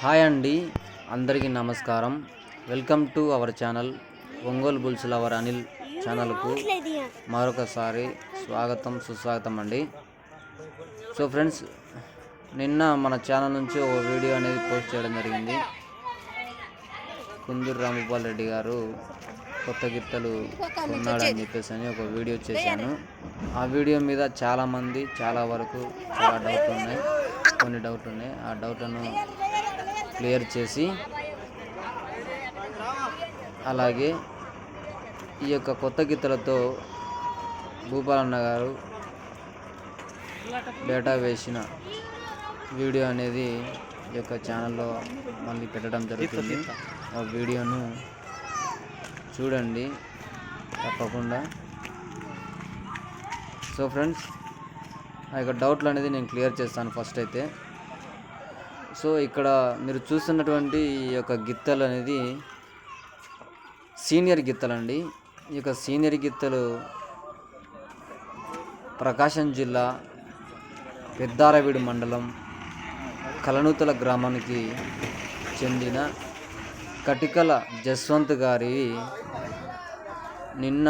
Hi అండి అందరికీ నమస్కారం. Welcome to our channel Ongole bulls lover Anil ఛానల్కు మరొకసారి స్వాగతం సుస్వాగతం అండి. సో ఫ్రెండ్స్ నిన్న మన ఛానల్ నుంచి ఒక వీడియో అనేది పోస్ట్ చేయడం జరిగింది. కుందూరు రామగోపాల్ రెడ్డి గారు కొత్త గిత్తలు కొన్నాడని చెప్పేసి అని ఒక వీడియో చేశాను. ఆ వీడియో మీద చాలామంది చాలా వరకు చాలా డౌట్లు ఉన్నాయి. కొన్ని డౌట్లు ఉన్నాయి. ఆ డౌట్లను క్లియర్ చేసి అలాగే ఈ యొక్క కొత్త గిత్తలతో భూపాలన్న గారు డేటా వేసిన వీడియో అనేది ఈ యొక్క ఛానల్లో మళ్ళీ పెట్టడం జరుగుతుంది. ఆ వీడియోను చూడండి తప్పకుండా. సో ఫ్రెండ్స్ ఆ యొక్క డౌట్లు అనేది నేను క్లియర్ చేస్తాను ఫస్ట్ అయితే. సో ఇక్కడ మీరు చూస్తున్నటువంటి ఈ యొక్క గిత్తలు అనేది సీనియర్ గిత్తలండి. ఈ యొక్క సీనియర్ గిత్తలు ప్రకాశం జిల్లా పెద్దారవీడు మండలం కలనూతల గ్రామానికి చెందిన కటికల జస్వంత్ గారి నిన్న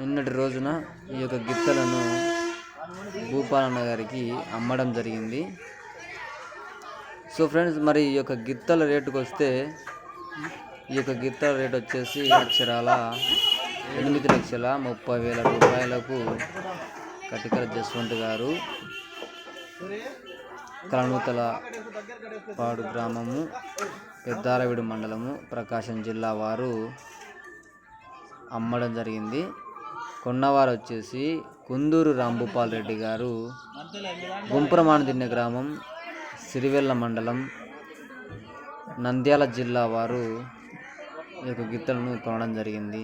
నిన్నటి రోజున ఈ యొక్క గిత్తలను భూపాలన్న గారికి అమ్మడం జరిగింది. సో ఫ్రెండ్స్ మరి ఈ యొక్క గిత్తల రేటుకు వస్తే ఈ యొక్క గిత్తల రేట్ వచ్చేసి అక్షరాల ఎనిమిది లక్షల ముప్పై వేల రూపాయలకు కటికల జస్వంత్ గారు కలనూతల పాడు గ్రామము పెద్దారవిడి మండలము ప్రకాశం జిల్లా వారు అమ్మడం జరిగింది. కొన్నవారు వచ్చేసి కుందూరు రాంభూపాల్ రెడ్డి గారు గుంపురమానదిన్నె గ్రామం సిరివెల్ల మండలం నంద్యాల జిల్లా వారు ఈ యొక్క గిత్తలను కొనడం జరిగింది.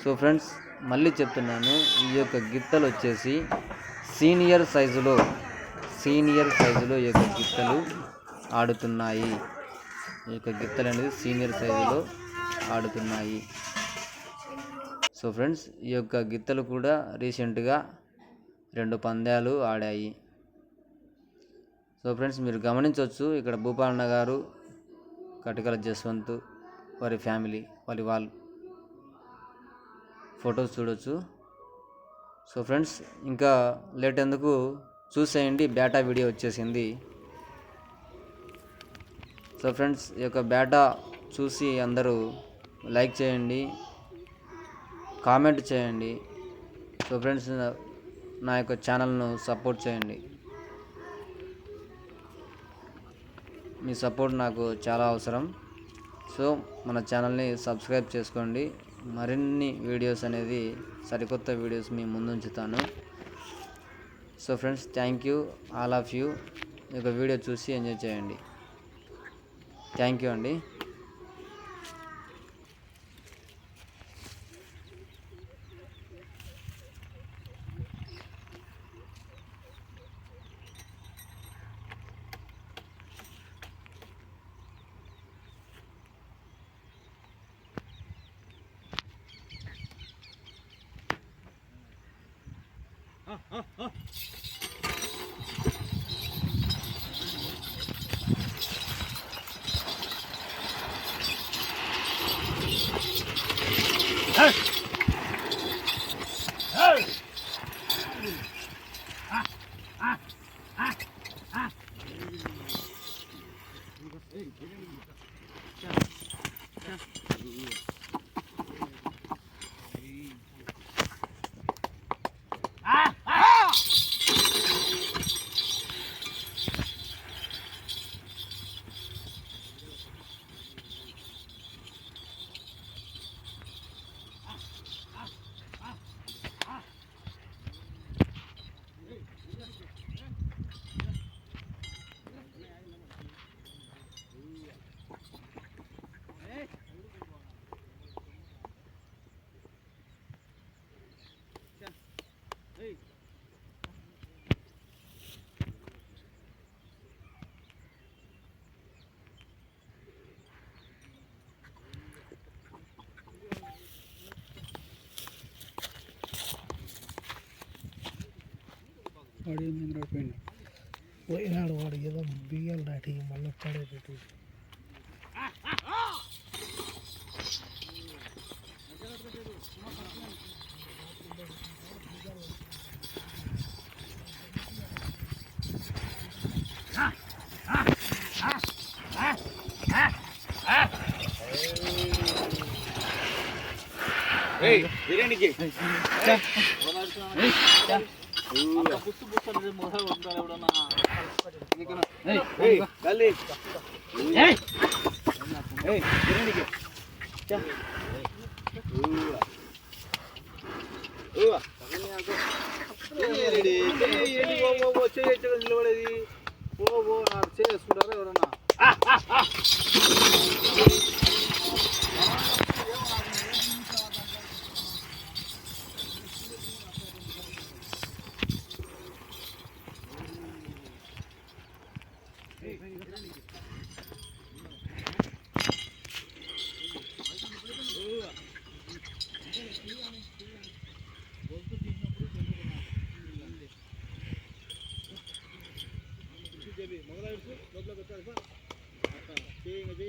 సో ఫ్రెండ్స్ మళ్ళీ చెప్తున్నాను ఈ యొక్క గిత్తలు వచ్చేసి సీనియర్ సైజులో సీనియర్ సైజులో ఈ యొక్క గిత్తలు ఆడుతున్నాయి. ఈ యొక్క గిత్తలు అనేది సీనియర్ సైజులో ఆడుతున్నాయి. సో ఫ్రెండ్స్ ఈ యొక్క గిత్తలు కూడా రీసెంట్గా రెండు పందాలు ఆడాయి. సో ఫ్రెండ్స్ మీరు గమనించవచ్చు ఇక్కడ భూపాలన్న గారు కటికల జస్వంత్ వారి ఫ్యామిలీ వారి వాళ్ళు ఫొటోస్ చూడొచ్చు. సో ఫ్రెండ్స్ ఇంకా లేట్ ఎందుకు? చూసేయండి బేటా వీడియో వచ్చేసింది. సో ఫ్రెండ్స్ ఈ యొక్క బేటా చూసి అందరూ లైక్ చేయండి కామెంట్ చేయండి. సో ఫ్రెండ్స్ నా యొక్క ఛానల్ను సపోర్ట్ చేయండి. మీ సపోర్ట్ నాకు చాలా అవసరం. సో మన ఛానల్ని సబ్స్క్రైబ్ చేసుకోండి. మరిన్ని వీడియోస్ అనేది సరికొత్త వీడియోస్ మీ ముందుంచుతాను. So friends thank you all of you ఈ యొక్క వీడియో చూసి ఎంజాయ్ చేయండి. థ్యాంక్ యూ అండి. 아, వాడు ఏం పోయినాడు పోయినాడు వాడు ఏదో బియ్యాలు అటు మళ్ళీ ఒక్కడే పెట్టు నిలబడేది ఓ ఓ నాకు చేసుకుంటారా ఎవరన్నా మొదలైపు లోపల పెట్టాలి సార్ చేయండి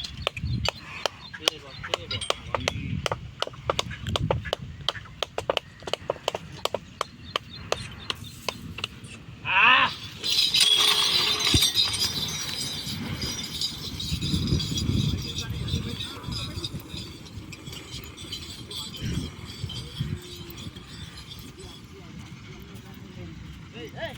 Hey!